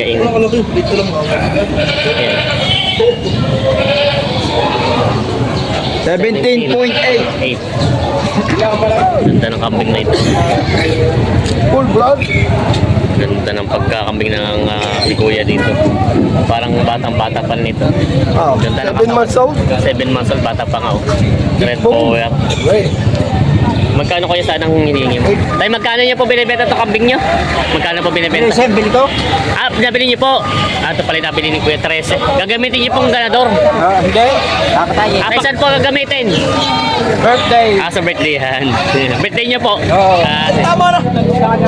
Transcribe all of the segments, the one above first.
alagaan. Ano ka laki? Dito lang ako. Ayan. 17.8. 8. Ganda ng kambing na ito. Full blood. Ganda ng pagkakambing ng uh, ni Kuya dito. Parang batang-bata pa nito. Ah, Ganda ng 7 months old. 7 months old, bata pa nga. Oh. Red power. Magkano kaya sana ang hinihingi mo? Tay, magkano niyo po binibenta itong kambing niyo? Magkano po binibenta? Sir, bili ko? Ah, nabili niyo po. Ah, ito pala nabili ni Kuya 13. Gagamitin niyo pong ganador. Ah, hindi. Kakatayin. Ah, saan po gagamitin? Birthday. Ah, sa birthday yan. birthday niyo po. Oo. Ah, Tama na.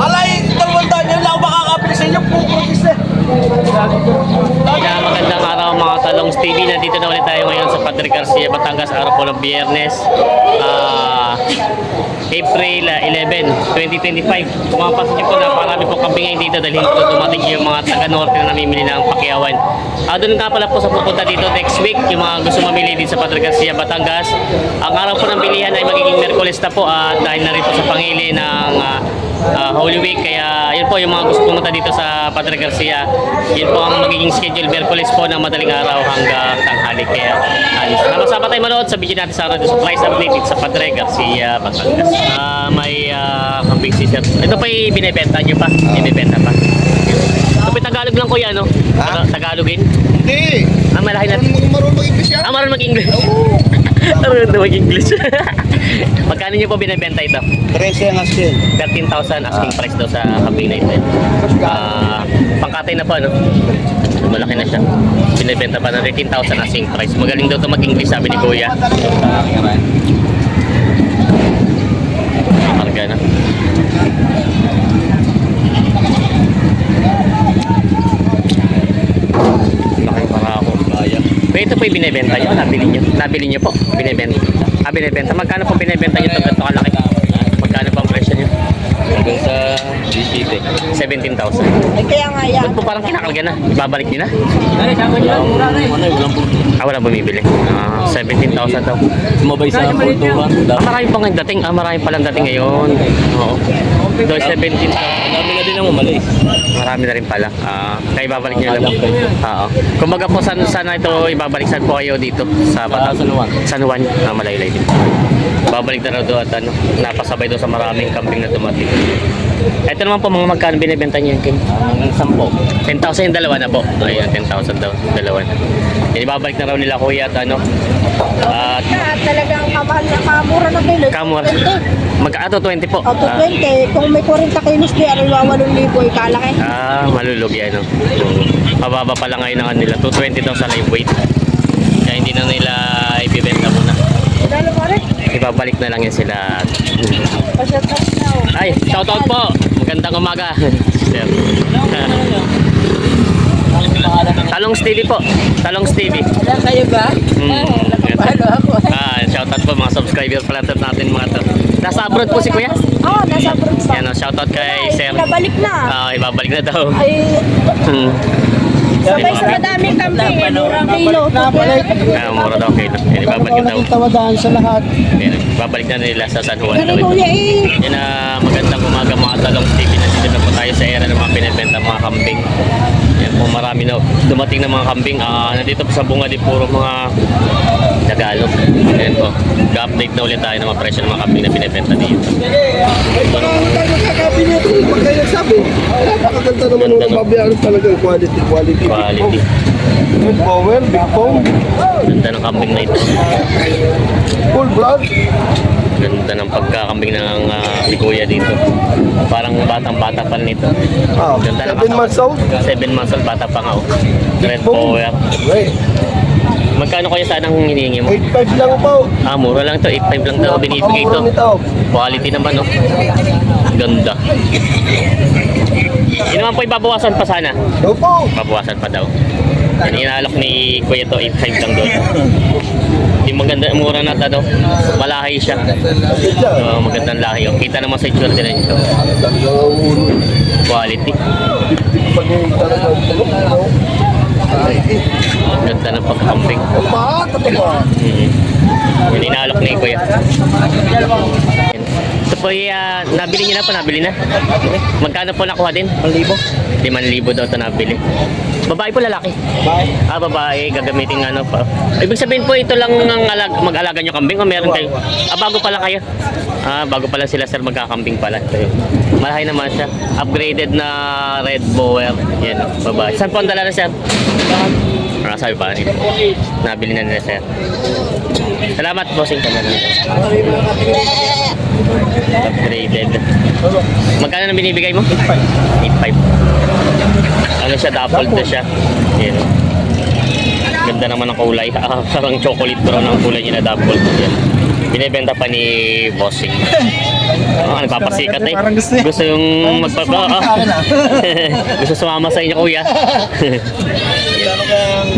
Alay, dalawang taon yun lang makakapili sa inyo. Puro na. Kaya magandang araw mga talong TV. Nandito na ulit tayo ngayon sa Padre Garcia, Batangas. Araw po ng Biyernes. Ah, April ah, 11, 2025. Pumapasok niyo po na marami po kambing dito dahil hindi po dumating yung mga taga-norte na namimili ng pakyawan. Ah, doon nga pala po sa pupunta dito next week, yung mga gusto mamili dito sa Padre Garcia, Batangas. Ang araw po ng bilihan ay magiging Merkules na po at dahil na rin po sa pangili ng ah, ah, Holy Week. Kaya yun po yung mga gusto pumunta dito sa Padre Garcia. Yun po ang magiging schedule Merkules po ng madaling araw hanggang tanghali. Kaya alis. Sama-sama tayo manood sa video natin sa radio price update sa Padre Garcia, Batangas. Ah, may uh, kambing si Sir. Ito pa yung binibenta nyo pa? Binibenta pa? Yung Tagalog lang kuya, no? Ha? Tagalogin? Hindi. Ah, malahay natin. Marunong mag-English yan. Ah, marunong mag-English. Marunong na mag-English. Magkano nyo po binibenta ito? 13 ang asin. 13,000 asking price daw sa kambing na ito. Ah, pangkatay na po, ano? Malaki na siya. Binibenta pa ng 13,000 asking price. Magaling daw ito mag-English, sabi ni Kuya. Karga na. Laki para ako. Pero ito po yung binibenta nyo, nabili nyo. Nabili nyo po, binibenta. Ah, binibenta. Magkano po binibenta nyo ito ganito kalaki? Magkano po ang presyo nyo? Hanggang sa 17. 17,000. Ay, kaya nga yan. Ba't po parang kinakalga na? Ibabalik nyo na? Ano, walang Ah, wala bumibili. Ah, 17,000 daw. Sumabay sa Portugal. Ah, marami pa nga dating. Ah, marami palang dating ngayon. Oo. Doon 17,000. Dami na din ang umalis. Marami na rin pala. Ah, kaya ibabalik nyo lang. Alam ko yun. Oo. Kumbaga po, saan, saan na ito ibabalik? Saan po kayo dito? Sa Batangas? San Juan. San Juan. Ah, malaylay din. Babalik na raw doon at ano, napasabay doon sa maraming camping na dumating. Ito naman po mga magkano binibenta niyo yung king? Hanggang 10. 10,000 yung dalawa na po. Ayun, 10,000 daw. Dalawa na. Yan, ibabalik na raw nila kuya at ano. At Na talagang kamahal na kamura na kilo. kamura. Magkaato 20 po. O, to Ah, 20. Kung may 40 kilos di, ano yung 8,000 ikalaki. Ah, malulugi ano. Mababa pa lang ngayon ang nila. 220 daw sa live weight. Kaya hindi na nila ibibenta muna. Ibabalik na lang yan sila. Ay, shoutout po. Magandang umaga. Sir. Talong Stevie po. Talong Stevie. Wala kayo ba? Hmm. Nakapalo ako. Ah, shoutout po mga subscriber pala natin mga to. Nasa abroad po si Kuya. Oo, nasa abroad pa. Yan, oh, shoutout kay Sir. Nabalik na. Ah, ibabalik na daw. Ay, Hmm. sabay sa madaming kambing. Eh, murang kilo. Ah, mura daw kayo. Yan, ibabalik daw. tawadahan sa lahat. Yan, babalik na nila sa San Juan. Pero kuya eh. Yan na magandang umaga mga talong TV na dito na po tayo sa era ng mga binibenta mga kambing. Po marami na dumating na mga kambing. Ah, nandito sa bunga di puro mga Tagalog. Yan po. Ga-update na ulit tayo ng mga presyo ng mga kambing na binibenta dito. Parang tayo kakabinet. Pag kayo nagsabi. Napakaganda naman Ganda, ng babayaran talagang quality, quality. Quality. Big power, big phone, Ganda ng kambing na ito. full blood. Ganda ng pagkakambing ng ah, ni Kuya dito. Parang batang-bata pa nito. Ah, Ganda ng 7 months old. 7 months old, bata pa nga. oh. Red power. Wait, Magkano kaya sana ang hinihingi mo? 8.5 lang po. Ah, mura lang to. 8.5 lang daw binibigay nito. Quality naman, no? Ganda. Yun naman po ibabawasan pa sana. Opo. Babawasan pa daw. Yan, inaalok ni Kuya to 8.5 lang doon. Yung maganda, mura na to, no? Malahi siya. So, magandang lahi. Oh. Kita naman sa itsura din ito. Quality. Yung Ganda ng pagkakamping. Bata pa ba? Mm. Yan, inaalok ni Kuya. Po po, ah, nabili niyo na po, nabili na. Magkano po nakuha din? 1,000. 5,000 daw ito nabili. Babae po lalaki? Bye. Ah, babae, gagamitin ano pa. Ibig sabihin po, ito lang ang alag, mag-alaga nyo kambing o meron kayo? Ah, bago pala kayo? Ah, bago pala sila sir magkakambing pala. Yun. Malahay naman siya. Upgraded na red bower. Yan, babae. Saan po ang dala na sir? Ah, sabi pa rin. Nabili na nila sir. Salamat, bossing ka na lang. Upgraded. Magkano na binibigay mo? 8.5. Ano siya, dappled na siya. Yan. Ganda naman ng kulay. Ah, parang chocolate brown ang kulay niya na dappled. Yan. Binibenta pa ni Bossing. Oh, nagpapasikat eh. Parang gusto yung magpapa... Ah. Gusto sumama sa inyo, kuya. Ang.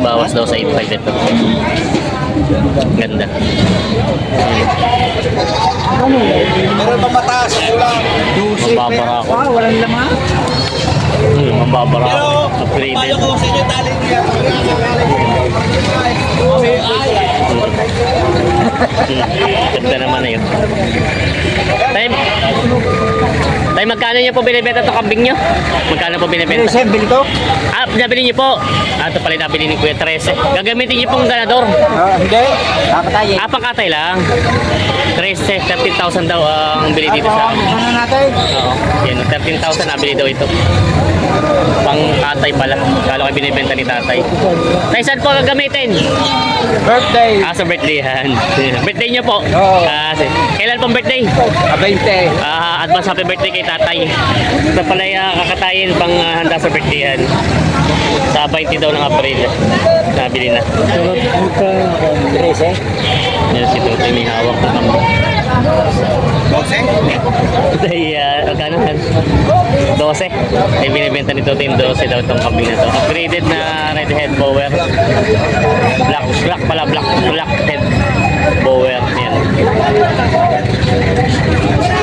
Bawas daw sa 8.5 ito. Ganda. Meron pa mataas. Kulang. Mababara ako. Wow, walang laman. Hmm, mababara ako. Upgraded. sa inyo tali niya. Ganda naman na yun. Tay, tay, magkano niyo po binibenta itong kambing niyo? Magkano po binibenta? Sir, bili to? Ah, nabili niyo po. Ah, ito pala nabili ni Kuya 13. Gagamitin niyo pong ganador. Ah, hindi. Kakatayin. Ah, pangkatay lang. 13, 13,000 daw ang bili dito sa akin. Ano natin? Oo. Yan, 13,000 nabili daw ito. Pang tatay pala. Kala ko binibenta ni tatay. Tay, saan po gagamitin? Birthday. Ah, sa birthday yan. birthday niyo po? Oo. Ah, si- kailan pong birthday? Ah, 20. Ah, advance happy birthday kay tatay. Ito pala yung kakatayin pang ah, handa sa birthday yan. Sa 20 daw ng April. Nabili na. 13. Yan si Tutoy may hawak na kami. 12? Dahil, uh, magkano yan? 12. Ay, binibenta ni yung 12 daw itong kambing na to. Upgraded na red head bower. Black, black pala, black, black head bower. Yan.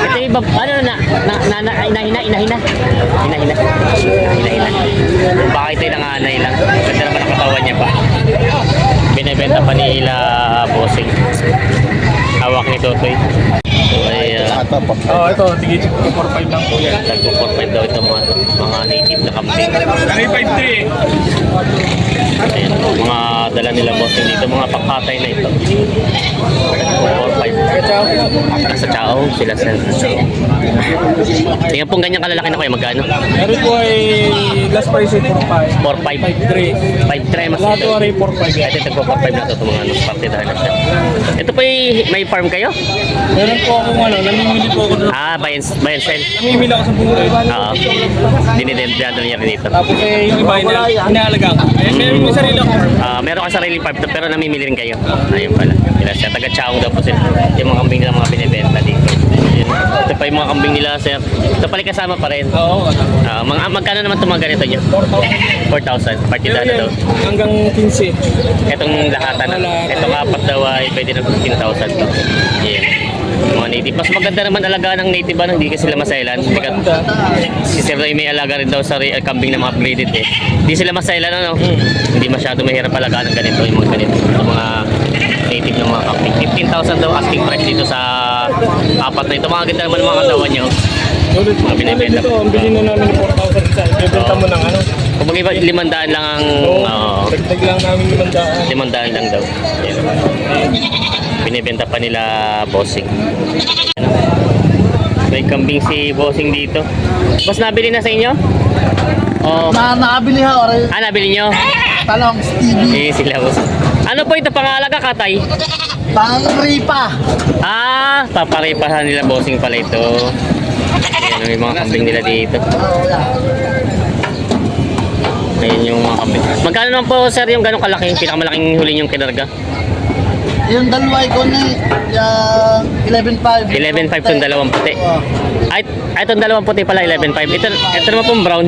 Ito iba, ano na, na, na, na, inahina, inahina. Inahina. Inahina. Baka ito yung nanganay lang. Ganda naman ang katawan niya pa. Binibenta pa nila bossing. Hawak ni Totoy. Uh, Oo, ito. Tigil. 4-5 lang po yan. Tagpo 4-5 daw ito mga, mga native na kambing. May 5-3 Ayan, mga dala nila bossing dito, mga pangkatay na ito. Tagpo 4-5. Sa Chao, sila sa Tingnan pong ganyan kalalaki na kayo, magkano? Meron po ay last price ay 4-5. 4-5. 5-3. 5-3 mas Lahat ito. ay 4-5 yan. Ito tagpo 4-5 na ito, itong mga ano, partidahan na siya. Ito po ay- may farm kayo? Meron po akong ano, namimili po ako doon. Ah, buy and, buy and sell. Namimili ako sa bunguloy. Oo. Dinidendado niya rin dito. Tapos eh, yung iba ina inaalaga ko. Eh, meron yung sarili ako. Ah, meron ka sariling farm pero namimili rin kayo. Ayun pala. Sila siya. Taga Chaong daw po sila. Yung mga kambing nila mga binibenta dito. Ayun. Ito pa yung mga kambing nila, sir. Ito pala kasama pa rin. Oo, ano. Ah, mga, magkano naman itong mga ganito nyo? 4,000. 4,000. Partida na daw. Hanggang 15. Itong lahatan na. Lahatan. Itong apat daw ay pwede na 15,000 to. Yeah. Mga native. Mas maganda naman alaga ng native ano, hindi kasi sila masailan. Maganda. si Sir Ray may alaga rin daw sa uh, kambing na mga upgraded eh. Hindi sila masailan ano. Hindi masyado mahirap alagaan ng ganito yung mga ganito. Mga native ng mga kambing. 15,000 daw asking price dito sa apat na ito. Mga ganda naman ang mga katawan nyo. Ulit, Mga binibenta. dito, ang bilhin na namin ng 4,000 isa. Ibenta mo ng ano. Kung mag limandaan lang ang... Oo, oo, dagdag lang namin 500. limandaan lang daw. Yan. Binibenta pa nila bossing. May kambing si bossing dito. Boss, nabili na sa inyo? Oh. Na, nakabili ha, oray. Ah, nabili nyo? Talong, Stevie. Eh, sila boss. Ano po ito pangalaga, katay? Pang ripa. Ah, paparipahan nila bossing pala ito. Ayan, may mga kambing nila dito. Ayan yung mga kambing. Magkano naman po, sir, yung ganong kalaki? Yung pinakamalaking huli yung kinarga? Yung dalawa ko na, yung 11.5. 11.5 itong dalawang puti. Ay, ay itong dalawang puti pala, 11.5. Ito, ito naman pong brown,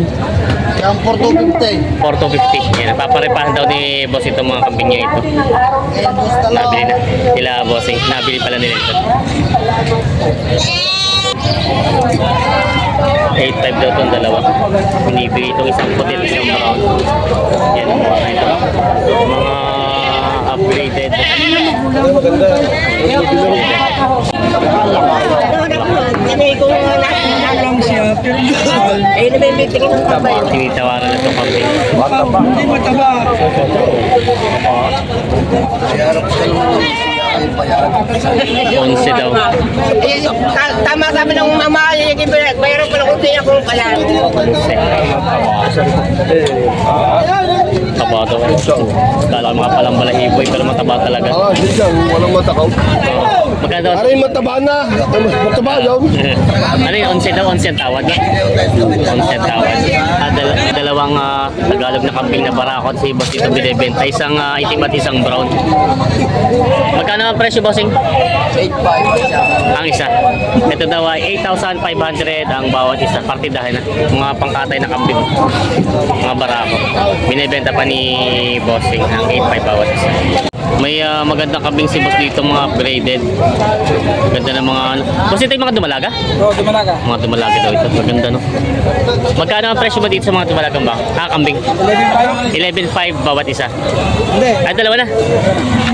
Yung 4.250. 4.250. Yan, napaparipahan daw ni boss itong mga kambing niya ito. Eh, boss Nabili na. Sila bossing, nabili pala nila ito. 8.5 daw itong dalawa. Binibili itong isang puti at isang brown. Yan, mga ito. Mga upgraded. Eh, nabimitingin ng kamay. Tinitawaran na itong kambing. Hindi mataba. Onse daw. Eh, ta- tama sabi ng mama, yung ibarat, bayaran ko lang kung tiyak kung kaya. Taba daw. Kala mga palang balahiboy pero mataba talaga. Ah, hindi lang, walang matakaw. Magkano daw? Aray, mataba na. Mataba yun. ano yung onse daw? Onse ang tawad? Onse ang tawad. Ah, dal- dalawang ah, Tagalog na kambing na barakot si boss dito binibenta. Isang ah, itim at isang brown. Magkano ang presyo bossing? 8.5 ang isa. Ito daw ay 8,500 ang bawat isa. Partidahan na. Mga pangkatay na kambing. Mga barako. Binibenta pa ni bossing ang 8.5 bawat isa. May ah, magandang kambing si boss dito mga upgraded. Ganda ng mga ano. Boss ito yung mga dumalaga? Oo, dumalaga. Mga dumalaga daw ito. Maganda no. Magkano ang presyo mo dito sa mga dumalagang ba? Ah, kambing. 11.5 bawat isa. Hindi. Ay, dalawa na.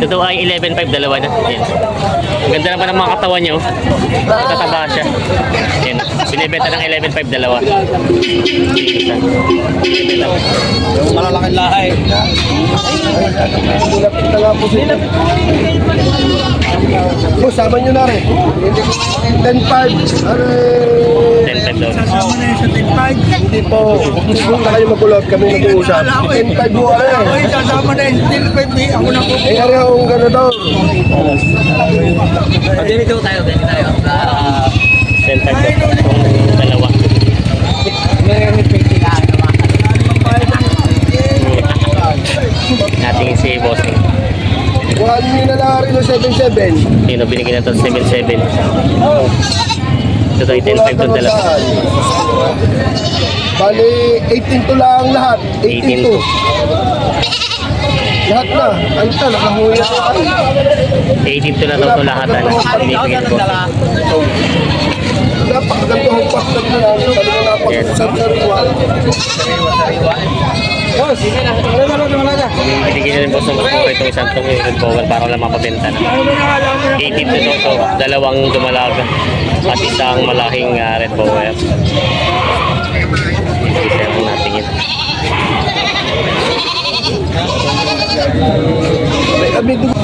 Ito ay 11.5, dalawa na. Yan. Ang Ganda naman ng mga katawan niyo. Tataba siya. Yan. Binibenta ng 11.5, dalawa. Malalaking lahay. Dilapit na nga po sila. Boss, sama nyo na rin. 10-5. Aray. 10.5 daw. Sama na yun sa 10-5. Hindi po. Po na kayo magulot. Kami nag-uusap. 10-5 po ano eh. Kasama na yun. 10-5 Ako na po. Eh, ari akong ganador. 10.5 daw. Itong dalawa. Natingin si Bossing. Kuhaan nyo na lang rin ng 7-7. Sino binigyan na ito? 7.7. Ito ay 10.5 itong dalawa. Bali, 18 to lang lahat. 18 to. 18 Lahat na. Ano ta, nakahuli na ako. 18 to na ito lahat. Ano? Binibigyan ko. Napakaganda ang pastor na lang. Talaga napakasariwa. Binigyan na rin po sa mga po itong isang itong red bowl para lang mapabenta na. 18 to daw ito. Dalawang dumalaga. At isang malaking ah, red bower. Isa po natin yun.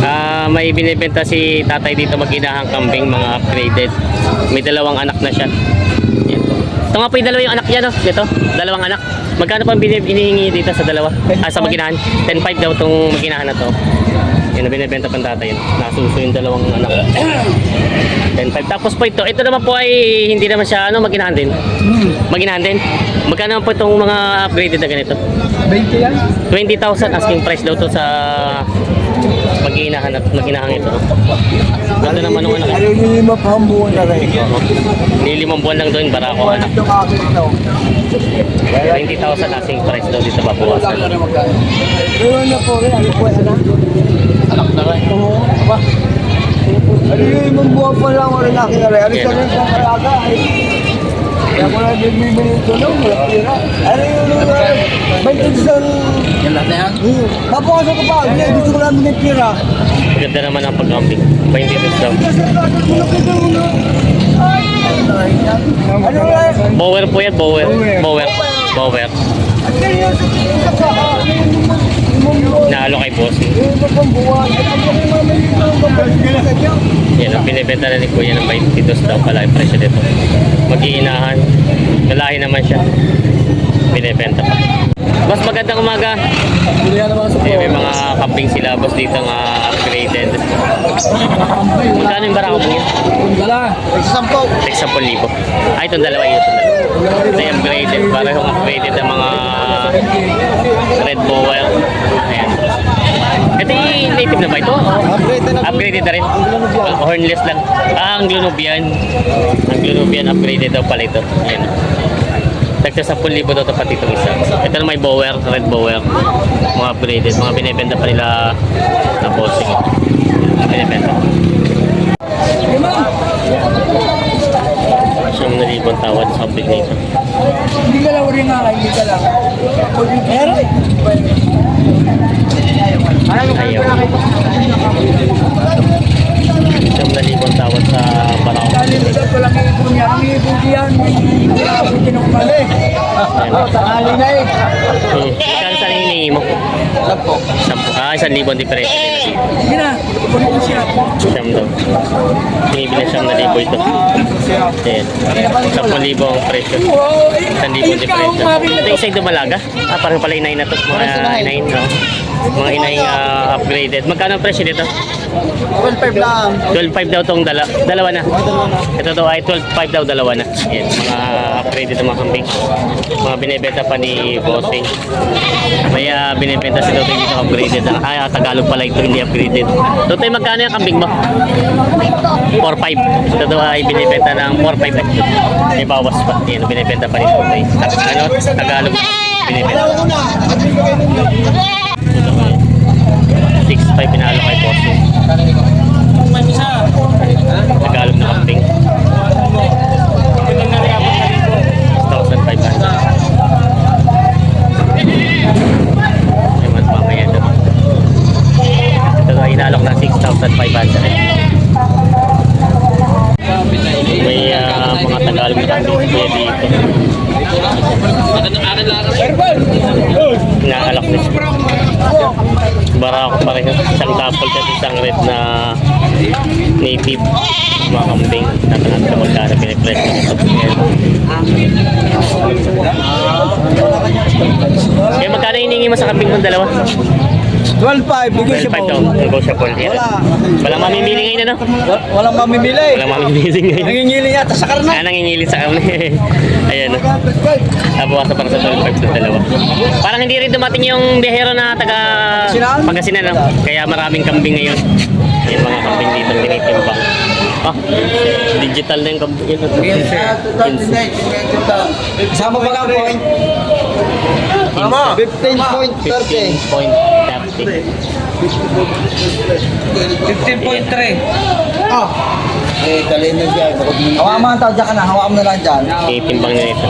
Ah, may binibenta si tatay dito mag-inahang kambing, mga upgraded. May dalawang anak na siya. Yan. Ito nga po yung dalawa yung anak niya, no? Ito, dalawang anak. Magkano pa binib inihingi dito sa dalawa? Ah, sa maginahan? 10.5 daw itong maginahan na to. Yan na binibenta pang tatay yun. Nasuso yung dalawang anak. 10.5. Tapos po ito, ito naman po ay hindi naman siya ano, maginahan din. Maginahan din. Magkano naman po itong mga upgraded na ganito? 20 yan? 20,000 asking price daw to sa mag-iinahan at mag-inahan ito. Ganda naman nung anak. Ano yung lima pahambuhan na rin? Nilimang buwan lang doon, barako anak. Itong akin ito. 20,000 asking price daw dito babawasan. Ano na po rin? Ano po yan? Anak na rin. Oo. Aba. Ano yung limang buwan pa lang wala na na rin? Ano sa rin sa kalaga? Ay. Kaya ko na din bibili ito no? Wala pira. Ano yung uh, 20 sa... Yan lahat na yan? Hmm. Papakasok ko pa. Hindi, gusto ko lang ng pira. Maganda naman ang pag-camping. 22 daw. Ano? Bower po yan, bower. Bower. Bower. At Naalo kay boss. Yan ang binibenta na ni Kuya ng 22 daw pala yung presyo dito. Mag-iinahan. Lalahi naman siya. Binibenta pa. Mas magandang umaga. Eh, may mga camping sila boss dito nga upgraded. Magkano yung barako mo yun? Dala. Sampo. Like 10,000. Ay, itong dalawa yun. Itong dalawa. Ito yung upgraded. Parehong upgraded ng mga red bower. Ayan. Ito yung native na ba ito? Upgrade na Upgraded na rin. Hornless lang. Ah, ang Glunubian. Ang Glunubian upgraded daw pala ito. Ayan. Tagsa 10,000 daw ito pati itong isa. Ito na may bower, red bower. Mga upgraded. Mga binibenta pa nila na bossing. Binibenta. Libon tawad sa nito. Hindi ka lang rin nga, hindi ka lang. Meron? Ayaw. Siyam na libon tawad sa Barao. Walang ipon yan. Ang ipon yan. Hindi ako kinumali. Tangali na eh. Hmm. Kano saan hinihingi mo? Sampo. Sampu. Ah, isang libon diferente. Sige na. Kunin ko siya. Siyam daw. Binibili siyam na libo ito. Ayan. Sampung libo ang presyo. Isang libo diferente. Ito isa yung dumalaga. Ah, parang pala inay na to. Mga inay, no? Mga inay ah, upgraded. Magkano ang presyo dito? 12.5 lang. 12.5 daw tong dala dalawa na. Ito daw ay 12.5 daw dalawa na. Yan, mga upgraded na mga kambing. Mga binibenta pa ni Bossing. May ah, binibenta si Totoy dito upgraded. Ay, ah, Tagalog pala ito, hindi upgraded. Totoy, magkano yung kambing mo? 4.5. Ito ay binibenta ng 4.5. May bawas pa. Yan, binibenta pa ni Totoy. Ano? Tagalog binibenta. 6.5 pinalo kay Bossing. Tagalog na kambing. 1,500. Ay, mas mamaya ito. Ito na inalok na 6,500. May ah, mga Tagalog na kambing kuya dito. Inaalok na siya. Barako pa rin. Isang couple kasi isang red na native mga kambing. Tatangan sa magkano pinipress nito. Kaya magkano hiningi mo sa kambing mong dalawa? 12.5. Bigay siya 12.5 daw. po. Negotiable. Yan. Wala. Walang mamimili ngayon ano? Wa- Walang mamimili. Walang mamimili ngayon. Nangingili yata sa karna. Ah, nangingili sa kami. Ayan. Nabawasan para sa 12.5 sa dalawa. Parang hindi rin dumating yung biyahero na taga Pangasinan? No? Kaya maraming kambing ngayon. Yung mga kambing dito tinitimbang. Ah, digital na yung kambing. Yun, Sama pa ka point. Mama! 15.30. 15.30. 15.3. Ah. Eh, talin na siya. Hawa mo ang tao dyan ka na. Hawa mo na lang dyan. Tinitimbang na ito.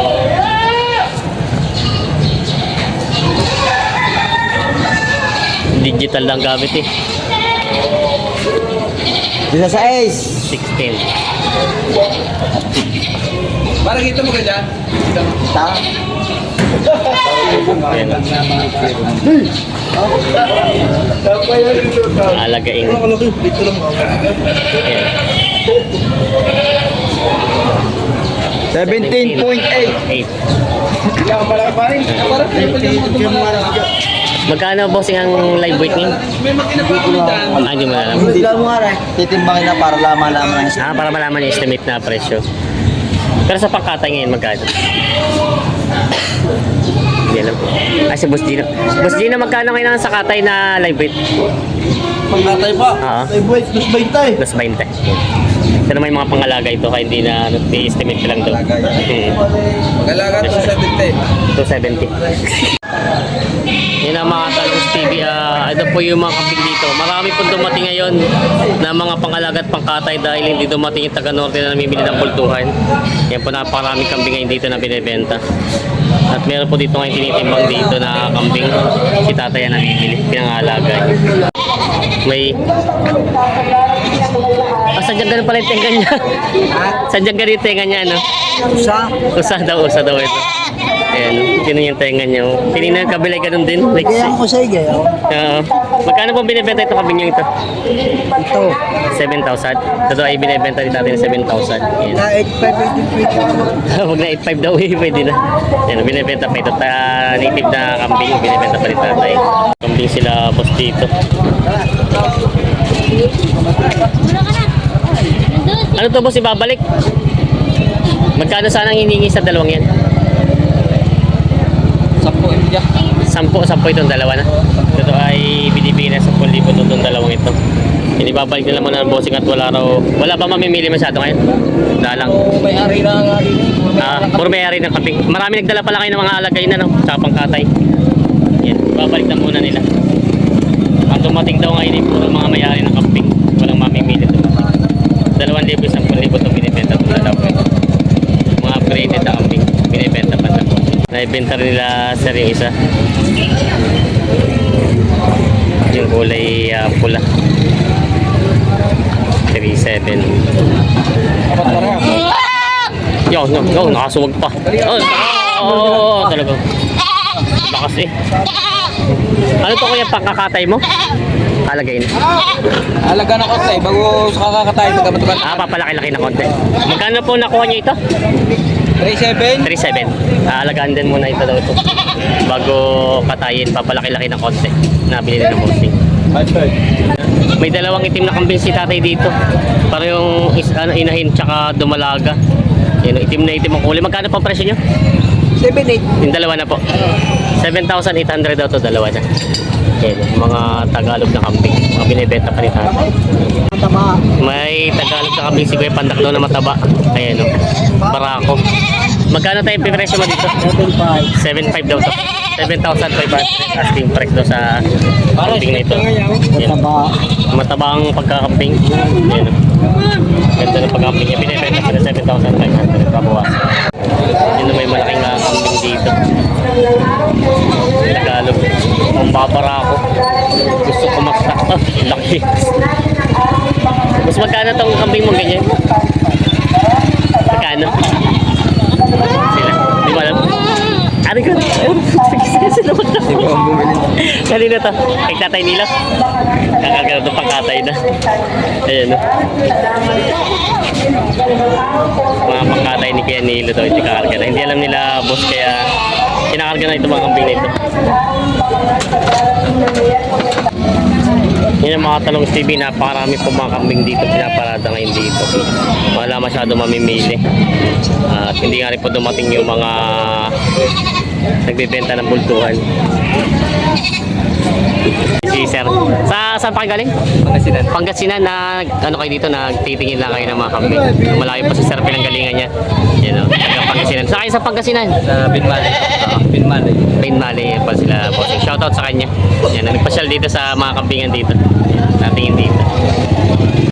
Digital lang gamit eh. Dito sa Ace. 16. Parang ito mo ka dyan. Ta. Ayan. Alagain. Ayan. 17.8. 8. Magkano bossing ang live weight ngayon? Ah, hindi mo alam. Hindi lang mo rin. Titimbangin na para laman-laman. Ah, para malaman yung estimate na presyo. Pero sa pangkatay ngayon, magkano? Alam. Ah, si Boss Gino. Boss Gino, magkano ang sa katay na live weight? Pagkatay pa. Oo. Ay, boy, plus 20. Plus 20. Ito naman yung mga pangalaga ito, kaya hindi na ano, i-estimate ko lang doon. Hmm. Sa binte. 270. Yan ang mga talong TV. ah, ito po yung mga kambing dito. Marami pong dumating ngayon na mga pangalaga at pangkatay dahil hindi dumating yung taga-norte na namimili ng kultuhan. Yan po napakaraming kambing ngayon dito na binibenta. Meron po dito ngayon tinitimbang dito na kambing. Si tatay ang namimili. Pinangalaga. May... Ah, sadyang ganun pala yung tenga niya. sadyang ganun yung tenga niya, no? Sa? Usa daw, usa daw ito. Ayan, yun yung tenga niya. oh. Tinignan yung kabila, ganun din. Like, Kaya ako sa igay. oh. Oo. magkano pong binibenta ito kabing yung ito? Ito. 7,000. Ito ay binibenta rin natin 7,000. Ayan. Na 8.5. Huwag na 8,500 daw eh, pwede na. Ayan, binibenta pa ito. Ta native na kambing, binibenta pa rin tatay. Kambing sila boss dito. Ano to boss, ibabalik? Magkano sana ang hiningi sa dalawang yan? Sampo ito dyan. Sampo, sampo itong dalawa na. Ito ay binibigyan na 10,000 itong dalawang ito. Hindi babalik nila muna ng bossing at wala raw, wala ba mamimili masyado ngayon? Wala lang. May-ari rin. Ah, puro may-ari ng kambing. Marami nagdala pala kayo ng mga alagay na, no? Tsaka pangkatay. Yan, babalik na muna nila. Ang dumating daw ngayon ay puro mga may-ari mamimili doon. 2,000, 10,000 itong binibenta itong dalawa. Mga upgraded na kambing. Binibenta pa sa Naibenta rin nila sir yung isa. Yung kulay ah, pula. 37. Yo, no, nakasumag pa. Oh, oh, talaga. Bakas eh. Ano to kuya pagkakatay mo? Alagay na. Alaga na ko tayo, bago kakakatay, magkamatabat. Ah, papalaki-laki na konti. Magkano po nakuha niyo ito? 37. 37. Aalagaan din muna ito daw ito. Bago katayin, papalaki-laki ng konti. Nabili na ng bossing. May dalawang itim na kambing si tatay dito. Para yung is, ano, inahin tsaka dumalaga. Yan, itim na itim ang kulay. Magkano pa ang presyo nyo? 7-8. Yung dalawa na po. 7,800 daw to dalawa na. Yan, mga Tagalog na kambing. Mga binibenta pa ni tatay. May Tagalog na kambing si Kuya Pandak daw na mataba. Ayan o. Barako. Magkano tayo pipresyo mo dito? 7-5. 7.5 daw to. 7,500 asking price daw sa kambing na ito. Yan. Mataba ang pagkakamping. Yan. Ganda ng pagkakamping niya. Binibenta ko na 7,500 pabawas. Yun na may malaking uh, kambing dito. Tagalog. Ang babara ako. Gusto ko maksak. Ah, laki. Mas magkano tong kambing mo ganyan? Magkano? Sila. Di mo alam? Ano ko? Sila magkano? Kanina to. Nagtatay nila. Kakagano to pangkatay na. Ayan no. Mga pangkatay ni Kuya Nilo daw ito kakarga na. Hindi alam nila boss kaya kinakarga na ito mga kambing na ito. Yan ang mga talong TV, napakarami po mga kambing dito, pinaparada ngayon dito. Wala masyado mamimili. At hindi nga rin po dumating yung mga nagbebenta ng bultuhan. Si Sir. Sa saan pa kayo galing? Pangasinan. Pangasinan na ano kayo dito nagtitingin lang kayo ng mga kambing. Malayo po si Sir pinanggalingan niya. Yan o, taga Pangasinan. Sa kayo sa Pangasinan? Sa Binmalay. Binmalay. Pain Valley pa sila bossing. Shoutout sa kanya. Yan, nagpasyal dito sa mga kambingan dito. Natingin dito.